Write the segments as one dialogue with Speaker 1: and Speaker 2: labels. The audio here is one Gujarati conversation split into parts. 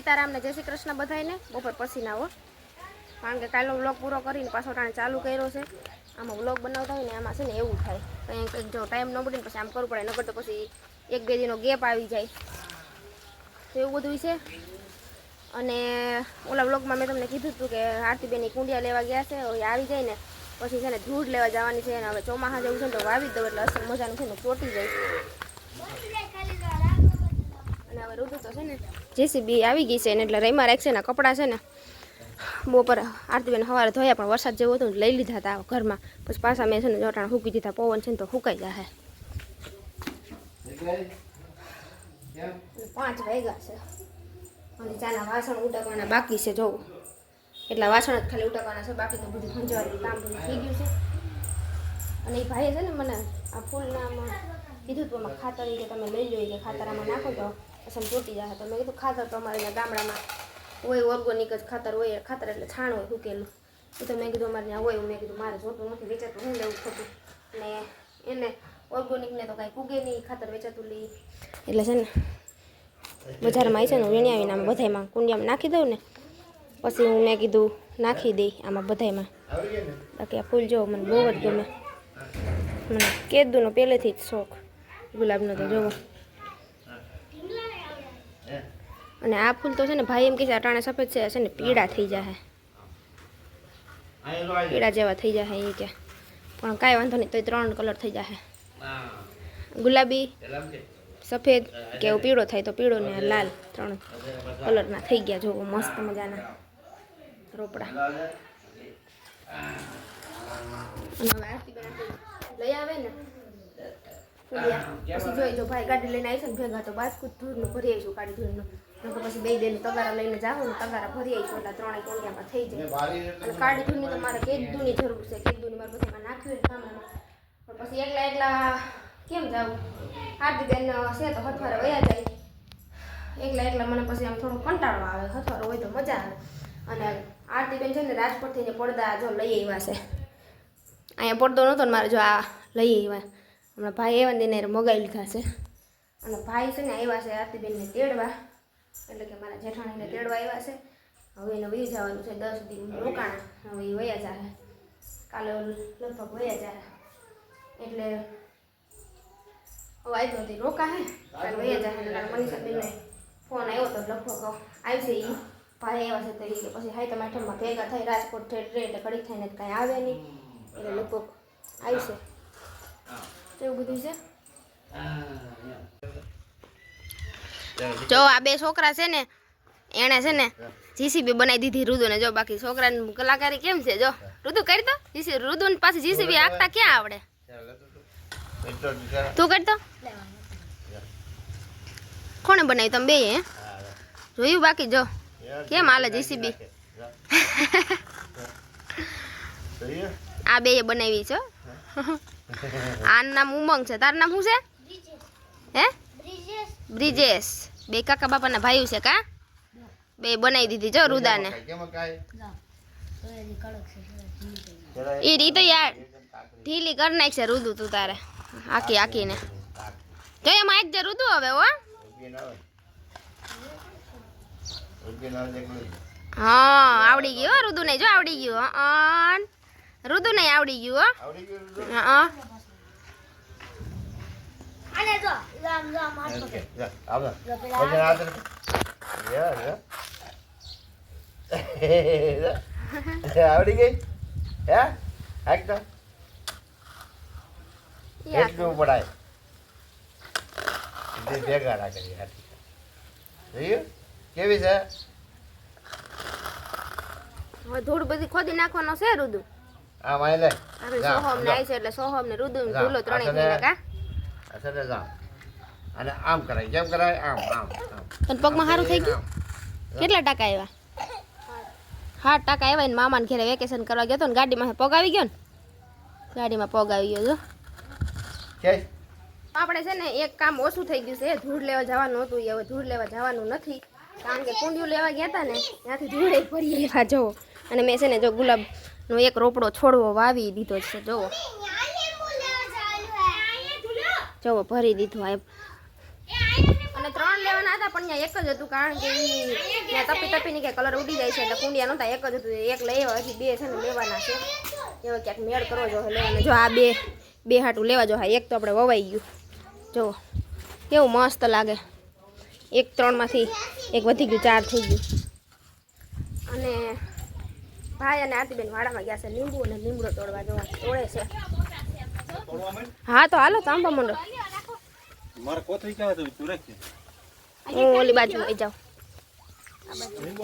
Speaker 1: સીતારામને જય શ્રી કૃષ્ણ બધાને બપોર પછી ના હો. કારણ કે કાલનો વ્લોગ પૂરો કરીને પાછો ટાણે ચાલુ કર્યો છે. આમાં વ્લોગ બનાવતા હોય ને આમાં છે ને એવું થાય. કંઈ કંઈક જો ટાઈમ ન પડે ને પછી આમ કરવું પડે, નકર તો પછી એક બે દિનનો ગેપ આવી જાય. તો એવું બધું છે. અને ઓલા વ્લોગમાં મેં તમને કીધું હતું કે આરતીબેનની કુંડિયા લેવા ગયા છે, હવે આવી જાય ને પછી છે ને ધૂળ લેવા જવાની છે અને હવે ચોમાસા જેવું છે ને તો વાવી દઉં એટલે અસર મજાનું છે ને ચોટી જાય. અને હવે ઋતુ તો છે ને જેસીબી આવી ગઈ છે ને એટલે રહીમાં રાખશે ને કપડાં છે ને. બપોર આરતીબેન સવારે ધોયા, પણ વરસાદ જેવો હતો લઈ લીધા હતા ઘરમાં. પછી પાછા મેં છે ને જોટાણ હૂકી દીધા, પવન છે ને તો હુકાઈ જાય પાંચ વાગ્યા છે. અને ચાના વાસણ ઉટકવાના બાકી છે, જોવું. એટલા વાસણ જ ખાલી ઉટકવાના છે, બાકી તો કામ બધું થઈ ગયું છે. અને એ ભાઈએ છે ને મને આ ફૂલનામાં કીધું ખાતર કે તમે લઈ લો કે ખાતર આમાં નાખો તો અસમ ચોટી જાય તો મેં કીધું, ખાતર તો અમારે ગામડામાં હોય, ઓર્ગોનિક જ ખાતર હોય, ખાતર એટલે છાણ હોય સુકેલું એ તો મેં કીધું, અમારે ત્યાં હોય મેં કીધું, મારે જોતું નથી, વેચાતું હું લેવું ખોટું? ને એને ઓર્ગોનિકને તો કાંઈ કૂગે નહીં, ખાતર વેચાતું લઈ એટલે છે ને, બજારમાં આવી છે ને હું વીણી આવીને આમાં બધાયમાં કુંડિયામાં નાખી દઉં ને, પછી હું મેં કીધું, નાખી દઈ આમાં બધાયમાં. બાકી આ ફૂલ જોવો મને બહુ જ ગમે. મને કેદુનો પહેલેથી જ શોખ, ગુલાબનો તો જોવો. અને આ ફૂલ તો છે ને ભાઈ એમ કહે છે, અટાણે સફેદ છે ને પીળા થઈ જાય પીળા જેવા થઈ જાય એ કે. પણ કાંઈ વાંધો નહીં, તોય ત્રણ કલર થઈ જાય ગુલાબી, સફેદ કે એવું પીળો થાય તો પીળો ને લાલ ત્રણ કલરના થઈ ગયા, જોવો મસ્ત મજાના રોપડા. લઈ આવે ને પછી જોઈ જો ભાઈ ગાડી લઈને આવી ભેગા, તો બાજકૂટ ધૂળનું ભરી આવીશું, કાળી ધૂળનું. નકર પછી બે બેન તગારા લઈને જાઓ ને તગારા ભરી આવીશું એટલે ત્રણેય કોંડિયામાં થઈ જાય. અને કાળી ધૂળની તો મારે કેદુની જરૂર છે. કેદુની મારે બધામાં નાખ્યું ને કામમાં પણ પછી એકલા એકલા કેમ જાવું? આરતીબેન છે તો હથવારે વયા જાય. એકલા એકલા મને પછી આમ થોડો કંટાળો આવે. હથવારો હોય તો મજા આવે. અને આરતીબેન છે ને રાજકોટથી ને પડદા જો લઈ આવ્યા છે. અહીંયા પડદો નહોતો ને મારે જો આ લઈ આવ્યા. હમણાં ભાઈ એવા દિને મગાવી લીધા છે. અને ભાઈ છે ને આવ્યા છે આરતીબેનને તેડવા. એટલે કે મારા જેઠાણીને તેડવા આવ્યા છે. હવે એને વહી જવાનું છે દસ દિન રોકાણ. હવે એ વયા જાય કાલે લગભગ વયા જાય એટલે હવે આવી હતી રોકા હે કાલે વયા જાય એટલે મનીષાબેનને ફોન આવ્યો તો લગભગ આવશે એ ભાઈ આવ્યા છે તો એ પછી હાઈ તમારા ઠેમમાં ભેગા થાય રાજકોટ ઠેઠ રહે એટલે ઘડીક થઈને કાંઈ આવે નહીં. એટલે લગભગ આવશે. એવું બધું છે? જો આ બે છોકરા છે ને એણે છે ને જીસીબી બનાવી દીધી રુદુને. જો બાકી છોકરાની કલાકારી કેમ છે? જો રુદુ કરી દો. જીસી રુદુ પાછી જીસીબી આંકતા ક્યાં આવડે? તું કરતો? કોણે બનાવી? તમે બે હે? જોયું બાકી? જો. કેમ હાલે જીસીબી? આ બે બનાવી છે. આનું નામ ઉમંગ છે. તારું નામ શું છે? હે? બ્રિજેશ. બે કાકા બાપાના ભાઈઓ છે કા? બે બનાવી દીધી જો રુદાને. એ રીતે યાર ઢીલી કરી નાખશે રુદુ તું તારે. આખી આખીને. જો એમાં એક જે રુદુ હવે હો. હા આવડી ગયું હો રુદુ નહીં જો આવડી ગયું હા રુદુ નહીં આવડી ગયું હો હા.
Speaker 2: આવડી ગઈ? હે? એકદમ એટલું પડાય. જે ભેગા રાખી હાથી. જોયું? કેવી છે?
Speaker 1: ધૂળ બધી ખોદી નાખવાનો છે રુદુ?
Speaker 2: આ માય લે.
Speaker 1: આપણે સોહમ ને
Speaker 2: જા.
Speaker 1: આવી છે એટલે સોહમ ને રુદુ ધૂલો ત્રણેય
Speaker 2: આ અને આમ કરાય કેમ કરાય આમ આમ આમ.
Speaker 1: તને પગમાં સારું થઈ ગયું? કેટલા ટકા આવ્યા? હા ટકા આવ્યા ને મામાને ઘેરે વેકેશન કરવા ગયો તો ને ગાડીમાં પગ આવી ગયો ને? ગાડીમાં પગ આવી ગયો જો. આપણે છે ને એક કામ ઓછું થઈ ગયું છે ધૂળ લેવા જવાનું હતું એ હવે ધૂળ લેવા જવાનું નથી. કારણ કે કુંડિયું લેવા ગયા હતા ને ત્યાંથી ધૂળે ભરી લેવા જવો અને મેં છે ને જો ગુલાબનો એક રોપડો છોડવો વાવી દીધો છે જોવો જોવો ભરી દીધું આ અને ત્રણ લેવાના હતા, પણ ત્યાં એક જ હતું, કારણ કે ત્યાં તપી તપીની કે કલર ઉડી જાય છે, એટલે કુંડિયા નહોતા, એક જ હતું. એક લઈ હજી બે છે ને લેવાના છે. એવો ક્યાંક મેળ કરવો જો લેવાના. જો આ બે બે હાટું લેવા જો, હા, એક તો આપણે વવાઈ ગયું. જો, કેવું મસ્ત લાગે. એક ત્રણમાંથી એક વધી ગયું, ચાર થઈ ગયું. અને ભાઈ અને આરતીબેન વાડામાં ગયા છે, લીંબુ અને લીમડો તોડવા જોવા. તોડે છે. હા તો હાલો તાંબા મંડો
Speaker 3: મારા કોથળી ક્યાં હતી તું રાખી
Speaker 1: હું ઓલી બાજુ આવી જાઉં.
Speaker 3: હું.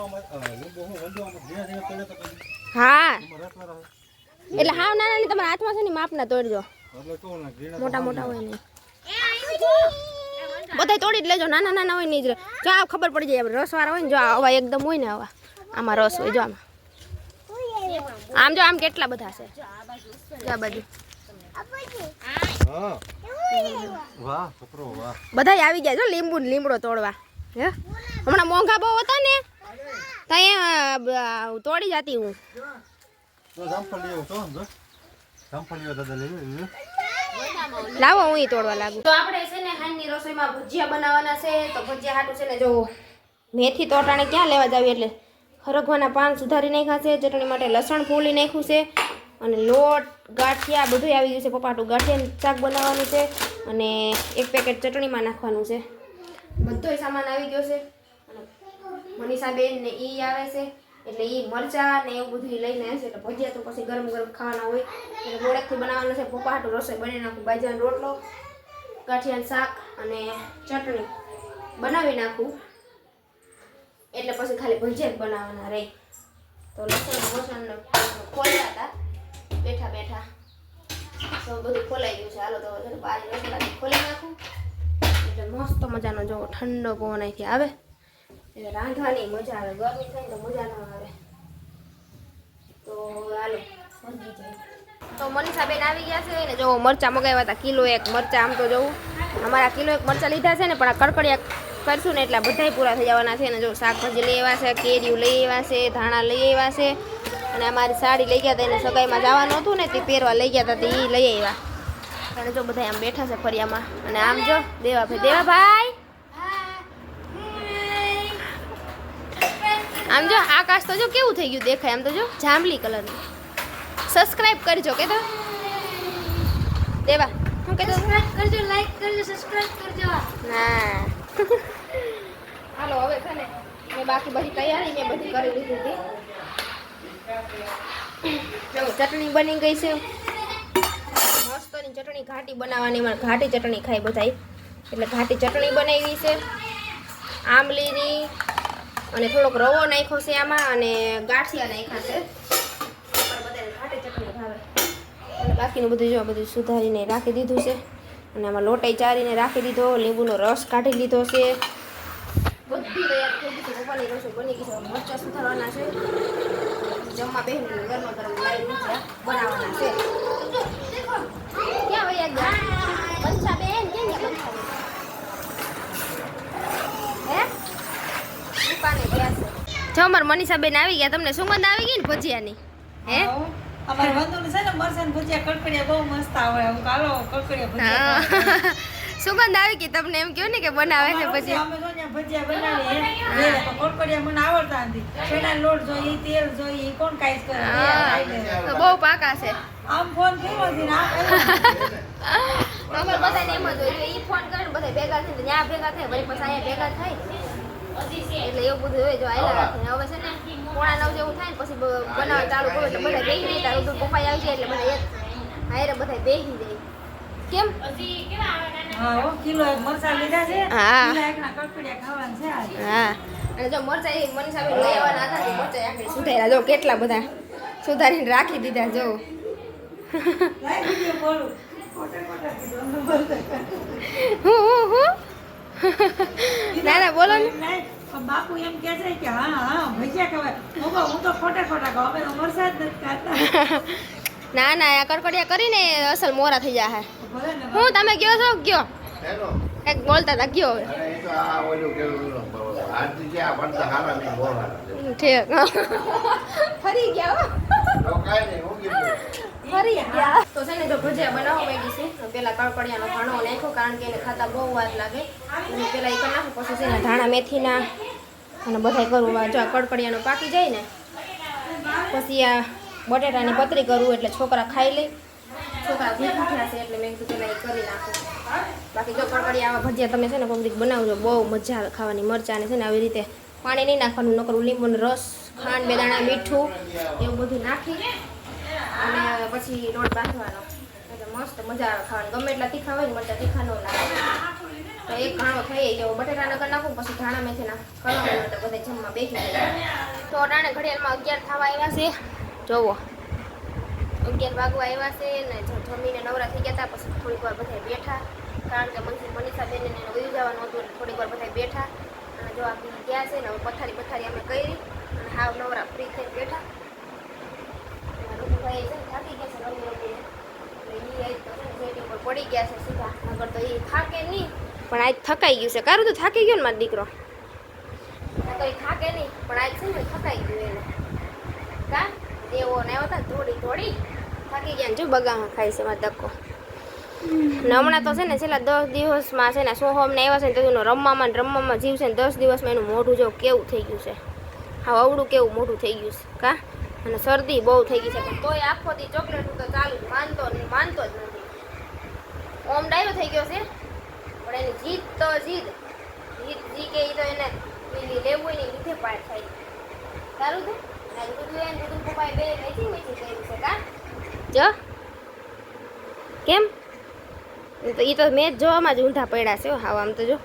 Speaker 3: ના
Speaker 1: એટલે હાવ નાના નાની તમારા હાથમાં છે ને તોડજો
Speaker 3: કહું ને ઘીણા
Speaker 1: મોટા મોટા હોય નહીં બધા તોડી જ લેજો નાના નાના હોય નહીં જ જો આ ખબર પડી જાય રસ રસવાળા હોય ને જો આવા એકદમ હોય ને આવા. આમાં રસ હોય જો આમાં. આમ જો આમ કેટલા બધા છે. આ બાજુ. બધા આવી ગયા જો લીંબુ લીમડો તોડવા. હમણાં મોંઘા બહુ હતા ને ત્યાં તોડી જતી હું.
Speaker 3: લેવો,
Speaker 1: હું તોડવા લાગુ. તો આપણે છે ને હાંજની રસોઈમાં ભજીયા બનાવવાના છે, તો ભજીયા હાટું છે ને જો મેથી તોટાણે ક્યાં લેવા જાવી એટલે હરગવાના પાન સુધારી નાખ્યા છે, ચટણી માટે લસણ ફૂલી નાખ્યું છે. અને લોટ, ગાંઠિયા બધું આવી ગયું છે પપાટું. ગાંઠિયા શાક બનાવવાનું છે અને એક પેકેટ ચટણીમાં નાખવાનું છે. બધોય સામાન આવી ગયો છે. અને મનીષાબેન ને ઈ આવે છે. એટલે ઈ મરચા ને એવું બધું લઈને આવે છે. એટલે ભજીયા તો પછી ગરમ ગરમ ખાવાના હોય. એટલે મોડેકથી બનાવવાનું છે, પપાટું, રસોઈ બનાવી નાખું, બાજરાનો રોટલો ગાંઠિયાનું શાક અને ચટણી બનાવી નાખું. એટલે પછી ખાલી ભજીયા જ બનાવવાના રહે. તો લસણ વસણ ખોલ્યા હતા. બેઠા બેઠા. તો બધું ખોલાઈ ગયું છે. હાલો તો બારી રસોડાથી ખોલી નાખું. એટલે મસ્ત મજાનો જો ઠંડો પવન અહીંથી આવે. એટલે રાંધવાની મજા આવે. ગરમી થાય તો મજા ન આવે. તો હાલો તો મનીષાબેન આવી ગયા છે ને જો મરચાં મગાવ્યા હતા. કિલો એક મરચાં આમ તો જોવું અમારા કિલો એક મરચાં લીધા છે ને, પણ આ કડકડિયા કરશું ને એટલે બધાય પૂરા થઈ જવાના છે ને. જો શાકભાજી લઈ આવ્યા છે, કેરીઓ લઈ આવ્યા છે, ધાણા લઈ આવ્યા છે અને અમારી સાડી લઈ ગયા હતા એને સગાઈમાં જવાનું હતું ને તે પહેરવા લઈ ગયા હતા તે એ લઈ આવ્યા. અને જો બધા આમ બેઠા છે ફરિયામાં અને આમ જો દેવાભાઈ દેવાભાઈ! આમ જો આકાશ તો જો કેવું થઈ ગયું દેખાય આમ તો જો જાંબલી કલરનું. સબસ્ક્રાઇબ કરજો કે તો દેવા હું કે સબસ્ક્રાઇબ કરજો લાઈક કરજો સબસ્ક્રાઇબ કરજો. ના હાલો હવે છે ને મેં બાકી બધી તૈયારી મેં બધી કરી લીધી હતી. ચટણી બની ગઈ છે. મસ્તની ચટણી, ઘાટી બનાવવાની. મને ઘાટી ચટણી ખાઈ બધાય. એટલે ઘાટી ચટણી બનાવી છે. આંબલીની અને થોડોક રવો નાખ્યો છે આમાં અને ગાંઠિયા નાખ્યા છે. બાકીનું બધું જો બધું સુધારીને રાખી દીધું છે. અને આમાં લોટાઈ ચારીને રાખી દીધો, લીંબુનો રસ કાઢી લીધો છે. બધી તૈયાર થઈ ગઈ છે. બની ગઈ છે. મરચાં સુધારવાના છે. જમવા બેસીને ગરમા ગરમ લાવી ભજીયા બનાવવાના છે. ક્યાં વયા ગયા? બંછાબેન ક્યાં ગયા બંછાબેન હે? દુકાને ગયા છે. જો અમારા મનીષાબેન આવી ગયા. તમને સુગંધ આવી ગઈ ને ભજીયાની? હે?
Speaker 4: અમારે બંધુને છે ને મરચાં ભજીયા કડકડિયા બહુ મસ્ત આવે. હું કાલો કડકડિયા ભજીયા.
Speaker 1: સુગંધ આવી ગઈ. તમને એમ કહ્યું ને કે બનાવે છે ભજીયા?
Speaker 4: ભજીયા બનાવીએ. તો કડકડિયા મને આવડતા નથી. છેના લોટ જોઈએ તેલ જોઈએ કોણ કાઈ કરે
Speaker 1: તો બહુ પાકા છે.
Speaker 4: આમ ફોન કર્યો છે ને.
Speaker 1: અમે બધાને એમ જ હોય ઈ ફોન કરીને બધા ભેગા થઈને ત્યાં ભેગા થાય વળી પછી અહીંયા ભેગા થાય. એટલે એવું બધું હોય જો આયલા રાખીને. હવે છે ને પોણા નવ જેવું થાય ને પછી બનાવવા ચાલુ કરો એટલે બધા બેસી જાય તારું તો પપ્પા આવી જાય એટલે બધા એક હારે બધા બેસી જાય. કેમ?
Speaker 4: હા હો કિલો એક મરચાં લીધા છે.
Speaker 1: હા.
Speaker 4: કિલો એકના કડકડિયા ખાવાના છે આજે.
Speaker 1: હા. અને જો મરચા એ મની સામે લઈ આવવાના હતા તે મરચા આખરી સુધાર્યા. જો કેટલા બધા સુધારીને રાખી દીધા જો.
Speaker 4: લાઈ વીડિયો બોલું. ખોટે ખોટા કીધું અમે બોલતા
Speaker 1: હું હું હું? ના ના. બોલો ને
Speaker 4: બાપુ એમ કહે છે કે હા હા ભજીયા ખવાય. હું તો ખોટા ખોટા કહું અમે તો નથી ખાતા.
Speaker 1: ના ના આ કડકડિયા કરીને અસલ મોરા થઈ જાય હું તમે કયો છો? કયો? એક બોલતા હતા કયો હવે? ઠીક ફરી ગયા ફરી ગયા. તો છે ને જો ભજીયા બનાવવા માંગી છે પેલા કડકડિયાનો ઘાણો નાખ્યો કારણ કે એને ખાતા બહુ વાર લાગે. પેલા એ કરી નાખું પછી છે ને ધાણા મેથીના અને બધાય કરવું જો આ કડકડિયાનો પાકી જાય ને પછી આ બટેટાની પતરી કરવું એટલે છોકરા ખાઈ લે. છોકરા છે એટલે મેં કરી નાખું. બાકી જો કડકડિયા આવા ભજીયા તમે છે ને કોઈક બનાવજો, બહુ મજા ખાવાની. મરચાં છે ને આવી રીતે પાણી નહીં નાખવાનું, નકરું લીંબુનો રસ, ખાંડ, બે દાણા, મીઠું, એવું બધું નાખી અને પછી રોટ બાંધવાનો. એટલે મસ્ત મજા આવે ખાવાની. ગમે એટલા તીખા હોય ને, મરચાં તીખા ન લાગે. તો એક ઘાણો થઈ ગયો બટેટાના કરી નાખું પછી ધાણા મેથીના કરવાનું બધા જમવા બેસી જાય. તો અટાણે ઘડિયાળમાં અગિયાર થવા આવ્યા છે. જોવો. અગિયાર વાગવા આવ્યા છે ને જમીને નવરા થઈ ગયા હતા પછી થોડીક વાર બધા બેઠા. કારણ કે મનસી મનીષા બેન એને વયું જવાનું હતું એટલે થોડીક વાર બધા બેઠા. અને જો આ ગયા છે ને હવે પથારી પથારી અમે કરી. અને હાવ નવરા ફ્રી થઈને બેઠા. અને છે ને થાકી ગયા છે રમી રમીને. એટલે તો પડી ગયા છે સીધા. નગર તો એ થાકે નહીં. પણ આજ થકાઈ ગયું છે. કારું તો થાકી ગયો ને મારો દીકરો? તો એ થાકે નહીં પણ આજ છે ને થકાઈ ગયું એને. કા? દેવો ને આવ્યા હતા થોડી થોડી થાકી ગયા ને જો બગામાં ખાય છે મારા ધક્કો. ને હમણાં તો છે ને છેલ્લા દસ દિવસમાં છે ને સોહમ ને આવ્યા છે ને તો એનું રમવામાં રમવામાં જીવ છે ને દસ દિવસમાં એનું મોઢું જો કેવું થઈ ગયું છે. હા અવડું કેવું મોઢું થઈ ગયું છે, કા? અને શરદી બહુ થઈ ગઈ છે, પણ તોય આખો દી ચોકલેટ તો ચાલુ માનતો માનતો જ નથી. ઓમ ડાયો થઈ ગયો છે, પણ એની જીત તો જીત જીત જી કે તો એને પેલી લેવું હોય ને ઈ લીધે પાડ થાય. સારું તો આ દૂધું એને દૂધું પપ્પાએ બે મેચી મેચી કર્યું છે, કા? જો. કેમ? તો એ તો મેચ જોવામાં જ ઊંધા પડ્યા છે હાવ આમ તો જો.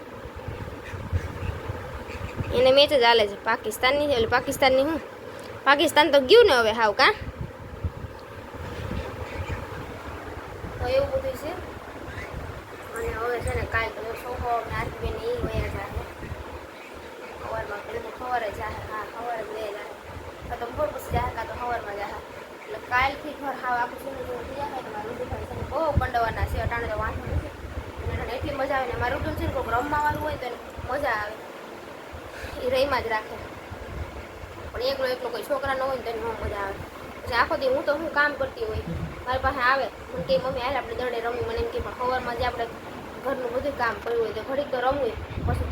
Speaker 1: એને મેચ જ હાલે છે. પાકિસ્તાનની એટલે પાકિસ્તાનની હું? પાકિસ્તાન તો ગયું ને હવે હાવ કા? એવું બધું છે? અને હવે છે ને કાલ તો સોહો ને આરતી ને એ વયા જાય ખબરમાં તો સવારે હા, ખબર જ લે જાય તો બપોર પછી જાહે, કાં તો સવારમાં જાહે. એટલે કાલથી ઘર હાવ આખું સુનું જેવું થઈ જાય તો મારું રુદુભાઈ છે બહુ કંડવાના છે, અટાણે તો વાંધો નથી. અને એટલી મજા આવે ને મારું રુદુન છે ને કોઈક રમવા વાળું હોય તો એને મજા આવે. એ રહીમાં જ રાખે. પણ એકલો એકલો કોઈ છોકરા ન હોય ને તો એને મજા આવે. પછી આખો દી હું તો હું કામ કરતી હોય. મારી પાસે આવે. મને કે મમ્મી, હાલ આપણે દડે રમી મને એમ કે પણ ખબરમાં જે આપણે ઘરનું બધું કામ કર્યું હોય તો ઘડીક તો રમવું પછી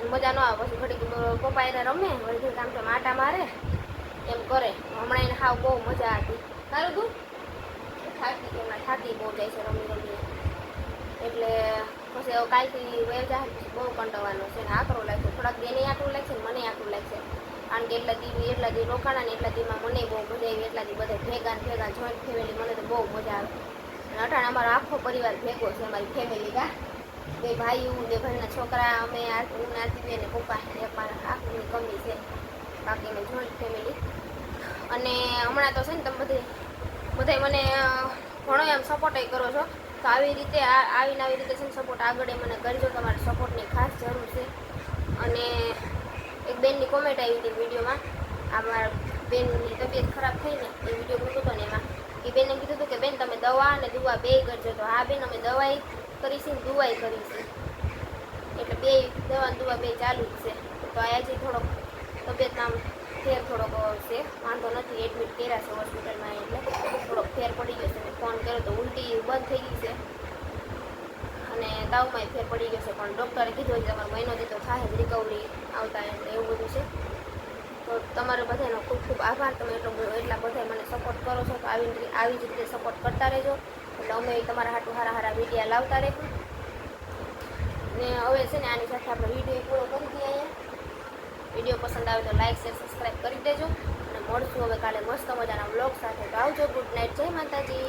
Speaker 1: તો મજા ન આવે. પછી ઘડીક પપ્પા એને રમે. વળી કામ તો માટા મારે. એમ કરે. હમણાં એને હાવ બહુ મજા હતી. તારું તું થાકી એમાં થાકી બહુ જાય છે રમી રમીને. એટલે પછી કાલથી વેવ જાય પછી બહુ કંટાવાનો છે. ને આકરો લાગશે થોડાક બેને આકરું લાગશે ને મને આકરું લાગશે. કારણ કે એટલા દી એટલા દી રોકાણા ને એટલા દીમાં મને બહુ મજા આવી. એટલા દી બધા ભેગા ને ભેગા જોઈન્ટ ફેમિલી મને તો બહુ મજા આવે. અને અટાણે અમારો આખો પરિવાર ભેગો છે, અમારી ફેમિલી કા. બે ભાઈઓ બે ભાઈના છોકરા, અમે આરતી ને આરતી ને પપ્પા. એ મારા આખું કમી છે. બાકીની જોઈન્ટ ફેમિલી અને હમણાં તો છે ને તમે બધે બધાય મને ઘણો એમ સપોર્ટ કરો છો. તો આવી રીતે આવીને આવી રીતે છે ને સપોર્ટ આગળ મને કરજો, તમારે સપોર્ટની ખાસ જરૂર છે. અને એક બેનની કોમેન્ટ આવી હતી વિડીયોમાં, આ મારા બેનની તબિયત ખરાબ થઈ ને, એ વીડિયો મૂક્યો હતો ને એમાં. એ બેને કીધું હતું કે, બેન, તમે દવા અને દુવા બે કરજો. તો હા, બેન, અમે દવાઈ કરીશું ને દુવાઈ કરીશું. એટલે બે દવા દુવા બે ચાલુ જ છે. તો આજે થોડોક તબિયતમાં આમ ફેર થોડોક છે વાંધો નથી એડમિટ કર્યા છે હોસ્પિટલમાં એટલે થોડોક ફેર પડી ગયો છે. મેં ફોન કર્યો તો ઉલટી બંધ થઈ ગઈ છે. અને તાવમાં ફેર પડી ગયો છે, પણ ડૉક્ટરે કીધું કે તમારો મહિનો દીધો થાય જ રિકવરી આવતા એટલે એવું બધું છે. તો તમારો બધાનો ખૂબ ખૂબ આભાર. તમે એટલો એટલા બધા મને સપોર્ટ કરો છો તો આવી આવી જ રીતે સપોર્ટ કરતા રહેજો. એટલે અમે તમારા હાટું હારા હારા વિડીયા લાવતા રહેશું. ને હવે છે ને આની સાથે આપણે વીડિયો પૂરો કરી દઈએ અહીંયા. વીડિયો પસંદ આવે તો લાઈક શેર સબસ્ક્રાઈબ કરી દેજો. અને મળશું હવે કાલે મસ્ત મજાના બ્લોગ સાથે. તો આવજો ગુડ નાઇટ જય માતાજી.